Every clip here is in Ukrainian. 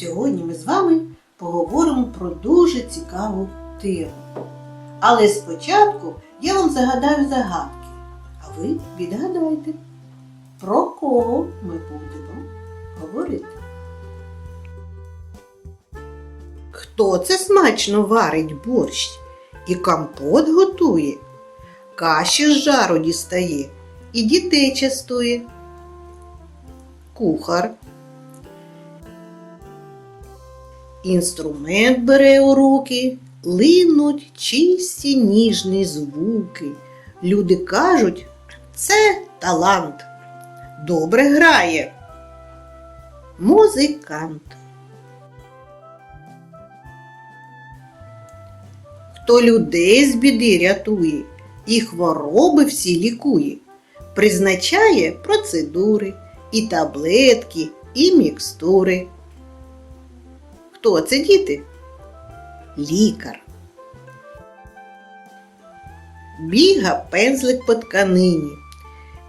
Сьогодні ми з вами поговоримо про дуже цікаву тему. Але спочатку я вам загадаю загадки, а ви відгадайте, про кого ми будемо говорити. Хто це смачно варить борщ і компот готує, каші з жару дістає і дітей частує? Кухар. Інструмент бере у руки, линуть чисті ніжні звуки. Люди кажуть, це талант. Добре грає. Музикант. Хто людей з біди рятує і хвороби всі лікує, призначає процедури, і таблетки, і мікстури. Хто це діти? Лікар. Біга пензлик по тканині,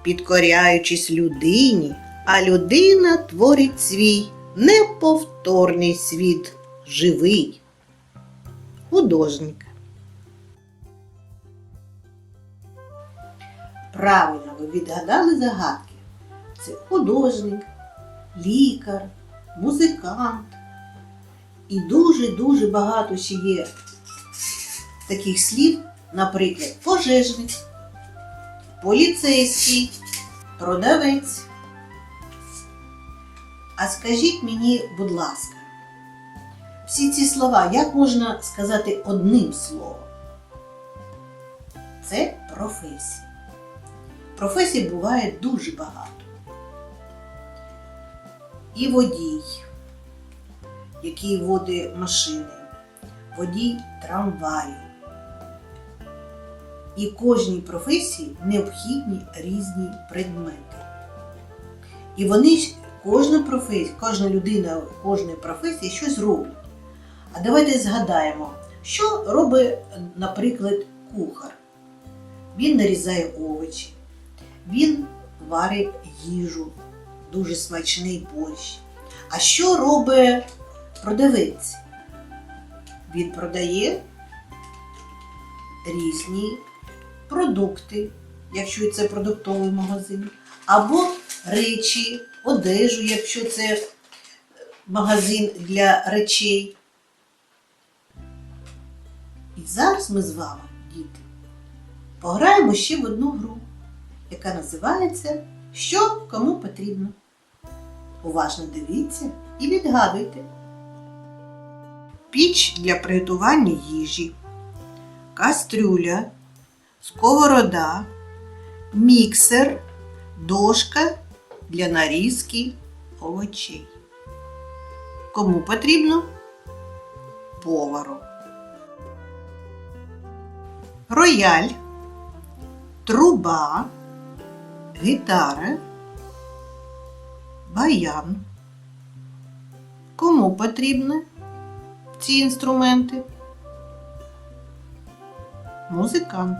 підкоряючись людині, а людина творить свій неповторний світ живий. Художник. Правильно ви відгадали загадки. Це художник, лікар, музикант. І дуже-дуже багато ще є таких слів, наприклад, пожежник, поліцейський, продавець. А скажіть мені, будь ласка, всі ці слова як можна сказати одним словом? Це професія. Професій буває дуже багато. І водій, який водить машини, водій трамваю. І кожній професії необхідні різні предмети. І вони кожна професія, кожна людина кожної професії щось робить. А давайте згадаємо, що робить, наприклад, кухар. Він нарізає овочі, він варить їжу, дуже смачний борщ. А що робить продавець? Він продає різні продукти, якщо це продуктовий магазин, або речі, одежу, якщо це магазин для речей. І зараз ми з вами, діти, пограємо ще в одну гру, яка називається Що кому потрібно. Уважно дивіться і відгадуйте. Піч для приготування їжі, кастрюля, сковорода, міксер, дошка для нарізки овочей. Кому потрібно? Повару. Рояль, труба, гітара, баян. Кому потрібні ці інструменти? Музикант.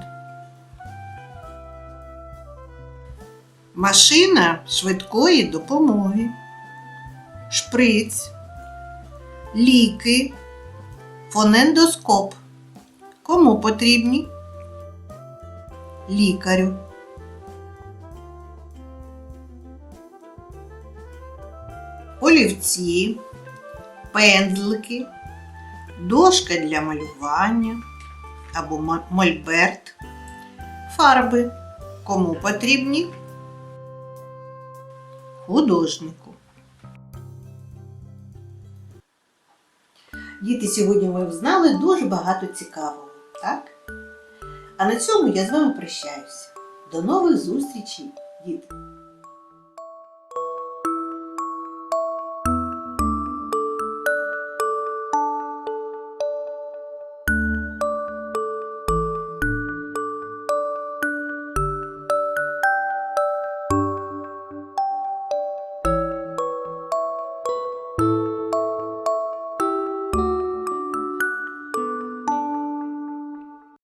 Машина швидкої допомоги. Шприц, ліки, фонендоскоп. Кому потрібні? Лікарю. Олівці, пензлики, дошка для малювання або мольберт, фарби. Кому потрібні? Художнику. Діти, сьогодні ми взнали дуже багато цікавого, так? А на цьому я з вами прощаюся. До нових зустрічей, діти!